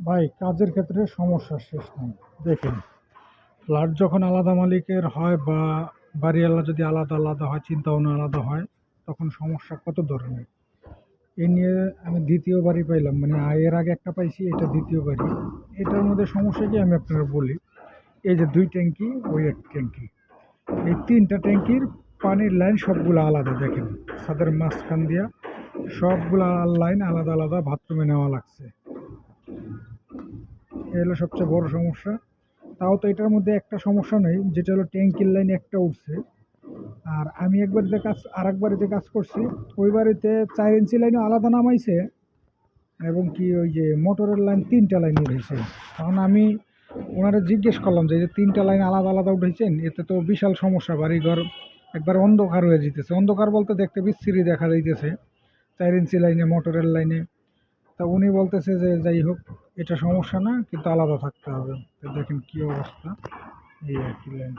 ভাই, কাজের ক্ষেত্রে সমস্যার শেষ নেই। দেখেন, ফ্ল্যাট যখন আলাদা মালিকের হয় বা বাড়িওয়ালা যদি আলাদা আলাদা হয় চিন্তা ভাবনা আলাদা হয়, তখন সমস্যা কত ধরনের? এ নিয়ে আমি দ্বিতীয় বাড়ি পাইলাম মানে এর আগে একটা পাইছি, এটা দ্বিতীয় বাড়ি। এটার মধ্যে সমস্যা কি আমি আপনারা বলি, এই যে দুই ট্যাঙ্কি, ওই এক ট্যাঙ্কি। এই তিনটা ট্যাঙ্কির পানির লাইন সবগুলো আলাদা, দেখেন। ছাদের মাঝখান দিয়া সবগুলো লাইন আলাদা আলাদা বাথরুমে নেওয়া লাগছে। এই হলো সবচেয়ে বড় সমস্যা। তাও তো এটার মধ্যে একটা সমস্যা নেই, যেটা হলো ট্যাঙ্কির লাইন একটা উঠছে। আর আমি এক বাড়িতে কাজ আর এক বাড়িতে কাজ করছি, ওই বাড়িতে চার ইঞ্চি লাইনও আলাদা নামাইছে এবং কি ওই যে মোটরের লাইন তিনটা লাইন উঠেছে। কারণ আমি ওনারা জিজ্ঞেস করলাম যে যে তিনটা লাইন আলাদা আলাদা উঠেছেন? এতে তো বিশাল সমস্যা, বাড়িঘর একবার অন্ধকার হয়ে যেতেছে। অন্ধকার বলতে দেখতে বিচ্ছিরি দেখা যাইতেছে, চার ইঞ্চি লাইনে, মোটরের লাইনে। তা উনি বলতেছে যে, যাই হোক এটা সমস্যা না কিন্তু আলাদা থাকতে হবে। দেখেন কি অবস্থা। এই আর কি লাইন